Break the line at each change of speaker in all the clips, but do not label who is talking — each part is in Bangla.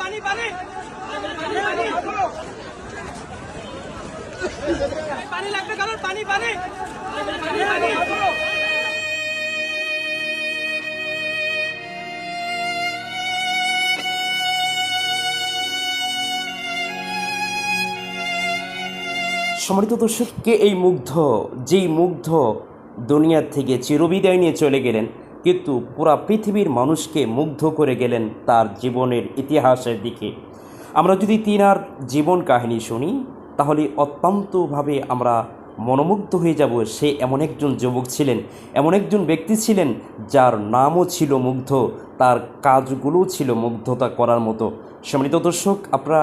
পানি পানি। লাগবে কারণ পানি পানি।
সম্মানিত এই মুগ্ধ? যেই মুগ্ধ দুনিয়ার থেকে চিরবিদায় নিয়ে চলে গেলেন কিন্তু পুরা পৃথিবীর মানুষকে মুগ্ধ করে গেলেন তার জীবনের ইতিহাসের দিকে। আমরা যদি তিনার জীবন কাহিনী শুনি, তাহলে অত্যন্তভাবে আমরা মনোমুগ্ধ হয়ে যাব। সে এমন একজন যুবক ছিলেন, এমন একজন ব্যক্তি ছিলেন যার নামও ছিল মুগ্ধ, তার কাজগুলোও ছিল মুগ্ধতা করার মতো। সম্মানিত দর্শক, আপনারা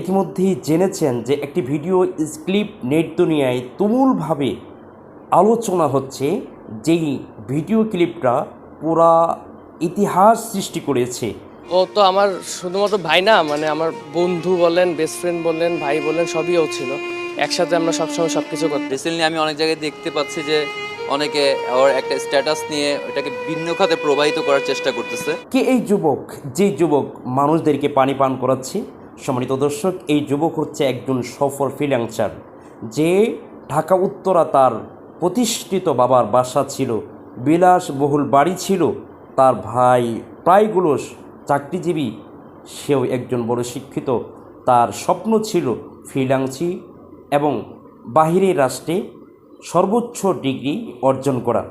ইতিমধ্যেই জেনেছেন যে একটি ভিডিও ক্লিপ নেট দুনিয়ায় তুমুলভাবে আলোচনা হচ্ছে যেই ভিডিও ক্লিপটা পুরা ইতিহাস সৃষ্টি করেছে।
ও তো আমার শুধুমাত্র ভাই না মানে আমার বন্ধু বলেন বেস্ট ফ্রেন্ড বলেন ভাই বলেন সবই ও ছিল। একসাথে আমরা সবসময় সব কিছু করতে
রিসেন্টলি আমি অনেক জায়গায় দেখতে পাচ্ছি যে অনেকে ওর একটা স্ট্যাটাস নিয়ে ওটাকে ভিন্ন খাতে প্রবাহিত করার চেষ্টা করতেছে।
কে এই যুবক? যে যুবক মানুষদেরকে পানি পান করাচ্ছে? সম্মানিত দর্শক এই যুবক হচ্ছে একজন সফল ফ্রিল্যান্সার যে ঢাকা উত্তরা তার প্রতিষ্ঠিত বাবার বাসা ছিল, বিলাসবহুল বাড়ি ছিল। তার ভাই প্রায়গুলো চাকরিজীবী। সেও একজন বড় শিক্ষিত। তার স্বপ্ন ছিল ফ্রিল্যান্সি এবং বাহিরের রাষ্ট্রে সর্বোচ্চ ডিগ্রি অর্জন করা।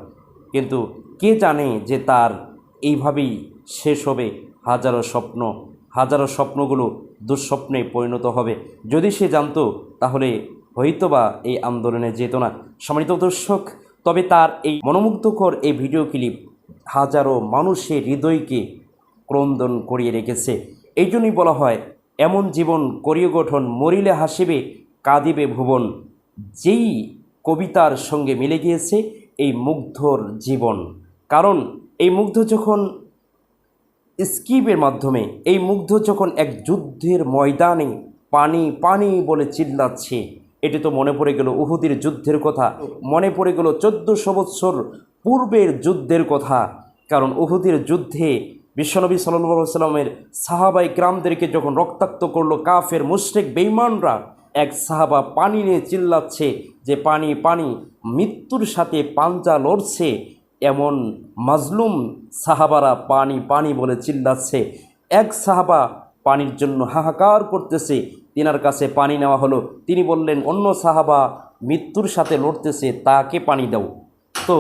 কিন্তু কে জানে যে তার এইভাবেই শেষ হবে? হাজারো স্বপ্ন, হাজারো স্বপ্নগুলো দুঃস্বপ্নে পরিণত হবে। যদি সে জানতো, তাহলে হয়তোবা এই আন্দোলনে যেত না। সম্মানিত দর্শক, তবে তার এই মনোমুগ্ধকর এই ভিডিও ক্লিপ হাজারো মানুষের হৃদয়কে ক্রন্দন করিয়ে রেখেছে। এই জন্যই বলা হয়, এমন জীবন করিয়ে গঠন, মরিলে হাসিবে, কাঁদিবে ভুবন। যেই কবিতার সঙ্গে মিলে গিয়েছে এই মুগ্ধর জীবন। কারণ এই মুগ্ধ যখন স্কিপের মাধ্যমে, এই মুগ্ধ যখন এক যুদ্ধের ময়দানে পানি পানি বলে চিল্লাচ্ছে এটি তো মনে পড়ে গেল উহুদের যুদ্ধের কথা। মনে পড়ে গেল চোদ্দশো বৎসর পূর্বের যুদ্ধের কথা। কারণ উহুদের যুদ্ধে বিশ্বনবী সাল্লামের সাহাবাই গ্রামদেরকে যখন রক্তাক্ত করল কাফের, মুশরিক বেইমানরা এক সাহাবা পানি নিয়ে চিল্লাচ্ছে যে, পানি পানি, মৃত্যুর সাথে পাঞ্জা লড়ছে, এমন মাজলুম সাহাবারা পানি পানি বলে চিল্লাচ্ছে। এক সাহাবা পানির জন্য হাহাকার করতেছে তিনার কাছে পানি নেওয়া হলো। তিনি বললেন, অন্য সাহাবা মৃত্যুর সাথে লড়তেছে, তাকে পানি দাও। তো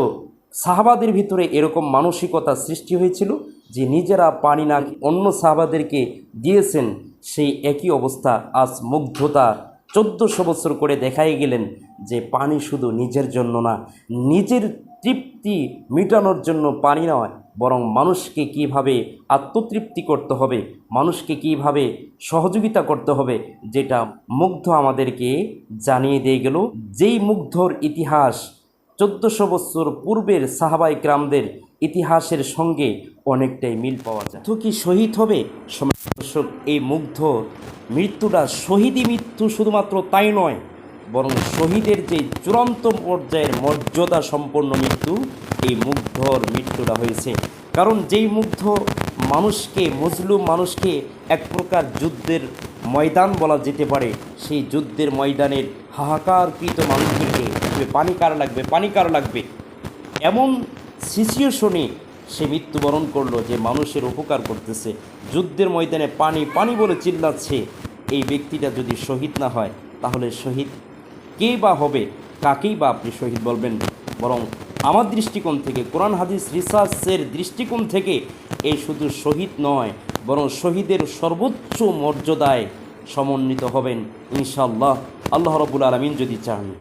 সাহাবাদের ভিতরে এরকম মানসিকতা সৃষ্টি হয়েছিল যে নিজেরা পানি না অন্য সাহাবাদেরকে দিয়েছেন। সেই একই অবস্থা আজ মুগ্ধতা চোদ্দোশো বছর করে দেখাই গেলেন যে পানি শুধু নিজের জন্য না, নিজের তৃপ্তি মেটানোর জন্য পানি নয় বরং মানুষকে কীভাবে আত্মতৃপ্তি করতে হবে, মানুষকে কীভাবে সহযোগিতা করতে হবে, যেটা মুগ্ধ আমাদেরকে জানিয়ে দিয়ে গেল। যেই মুগ্ধর ইতিহাস চোদ্দশো বছর পূর্বের সাহাবাই গ্রামদের ইতিহাসের সঙ্গে অনেকটাই মিল পাওয়া যায়। তো কি শহীদ হবে? দর্শক, এই মুগ্ধ মৃত্যুটা শহীদই মৃত্যু শুধুমাত্র তাই নয়, বরং শহীদের যে চূড়ান্ত পর্যায়ের মর্যাদা সম্পন্ন মৃত্যু, এই মুগ্ধর মৃত্যুটা হয়েছে। কারণ যেই মুগ্ধ মানুষকে, মজলুম মানুষকে এক প্রকার যুদ্ধের ময়দান বলা যেতে পারে, সেই যুদ্ধের ময়দানের হাহাকারকৃত মানুষদেরকে পানি কার লাগবে, পানি কার লাগবে? এমন সিচুয়েশনে সে মৃত্যুবরণ করল যে মানুষের উপকার করতেছে। যুদ্ধের ময়দানে পানি পানি বলে চিল্লাচ্ছে। এই ব্যক্তিটা যদি শহীদ না হয়, তাহলে শহীদ কে বা হবে? কাকেই বা আপনি শহীদ বলবেন? বরং আমার দৃষ্টিকোণ থেকে, কোরআন, হাদিস, রিসার্চের দৃষ্টিকোণ থেকে এই শুধু শহীদ নয়, বরং শহীদের সর্বোচ্চ মর্যাদায় সমন্বিত হবেন ইনশাআল্লাহ। আল্লাহ রবুল আলমিন যদি চান।